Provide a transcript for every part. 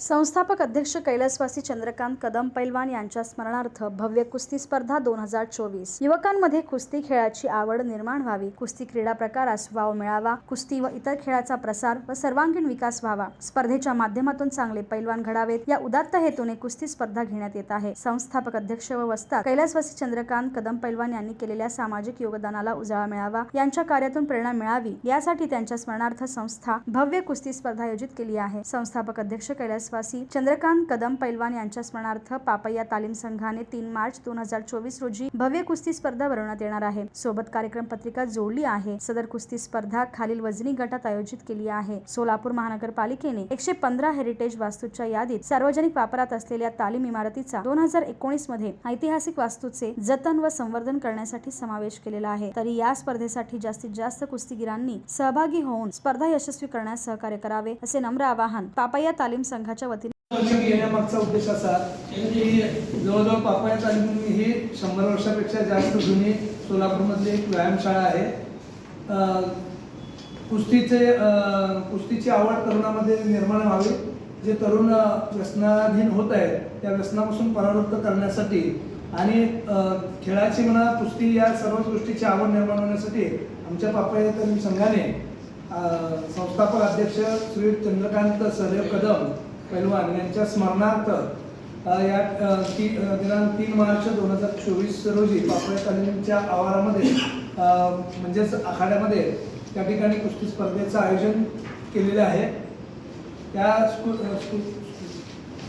संस्थापक अध्यक्ष कैलासवासी चंद्रकांत कदम पैलवान यांच्या स्मरणार्थ भव्य कुस्ती स्पर्धा दोन हजार चोवीस. युवकांमध्ये कुस्ती खेळाची आवड निर्माण व्हावी कुस्ती क्रीडा प्रकारास वाव मिळावा कुस्ती व इतर खेळाचा प्रसार व सर्वांगीण विकास व्हावा. स्पर्धेच्या माध्यमातून चांगले पैलवान घडावेत. या उदात्त हेतूने कुस्ती स्पर्धा घेण्यात येत आहे. संस्थापक अध्यक्ष व वस्ता कैलासवासी चंद्रकांत कदम पैलवान यांनी केलेल्या सामाजिक योगदानाला उजाळा मिळावा यांच्या कार्यातून प्रेरणा मिळावी यासाठी त्यांच्या स्मरणार्थ संस्था भव्य कुस्ती स्पर्धा आयोजित केली आहे. संस्थापक अध्यक्ष कैलासवासी चंद्रकांत कदम पैलवान यांच्या स्मरणार्थ पापय्या तालीम संघाने तीन मार्च दोन हजार चोवीस रोजी भव्य कुस्ती स्पर्धा भरवण्यात येणार आहे. सोबत कार्यक्रम पत्रिका जोडली आहे. सदर कुस्ती स्पर्धा खालील वजनी गटात आयोजित केली आहे. सोलापूर महानगरपालिकेने एकशे पंधरा हेरिटेज वास्तूच्या यादीत सार्वजनिक वापरात असलेल्या तालीम इमारतीचा दोन हजार एकोणीसमध्ये ऐतिहासिक वास्तूचे जतन व संवर्धन करण्यासाठी समावेश केलेला आहे. तरी या स्पर्धेसाठी जास्तीत जास्त कुस्तीगीरांनी सहभागी होऊन स्पर्धा यशस्वी करण्यास सहकार्य करावे असे नम्र आवाहन पापया तालीम संघाच्या वतीने येण्यामागचा उद्देश असा की जवळजवळ पापाया तालीम ही शंभर वर्षापेक्षा जास्त जुनी सोलापूरमधली एक व्यायामशाळा आहे. कुस्तीचे कुस्तीची आवड तरुणामध्ये निर्माण व्हावी. जे तरुण व्यसनाधीन होत आहेत त्या व्यसनापासून परावृत्त करण्यासाठी आणि खेळाची म्हणा कुस्ती या सर्व गोष्टीची आवड निर्माण होण्यासाठी आमच्या पापया तरुण संघाने संस्थापक अध्यक्ष श्री चंद्रकांत सहदेव कदम पैलवान यांच्या स्मरणार्थ या ती दिनांक तीन मार्च दोन हजार चोवीस रोजी पापड्या तालीमच्या आवारामध्ये म्हणजेच आखाड्यामध्ये त्या ठिकाणी कुस्ती स्पर्धेचं आयोजन केलेलं आहे. त्या स्कु-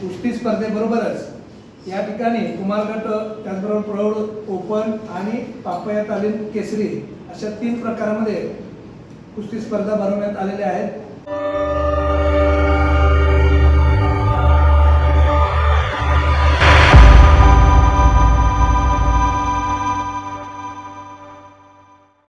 कुस्ती स्पर्धेबरोबरच या ठिकाणी कुमारगट त्याचबरोबर प्रौढ ओपन आणि पापया तालीम केसरी अशा तीन प्रकारामध्ये कुस्ती स्पर्धा भरवण्यात आलेल्या आहेत.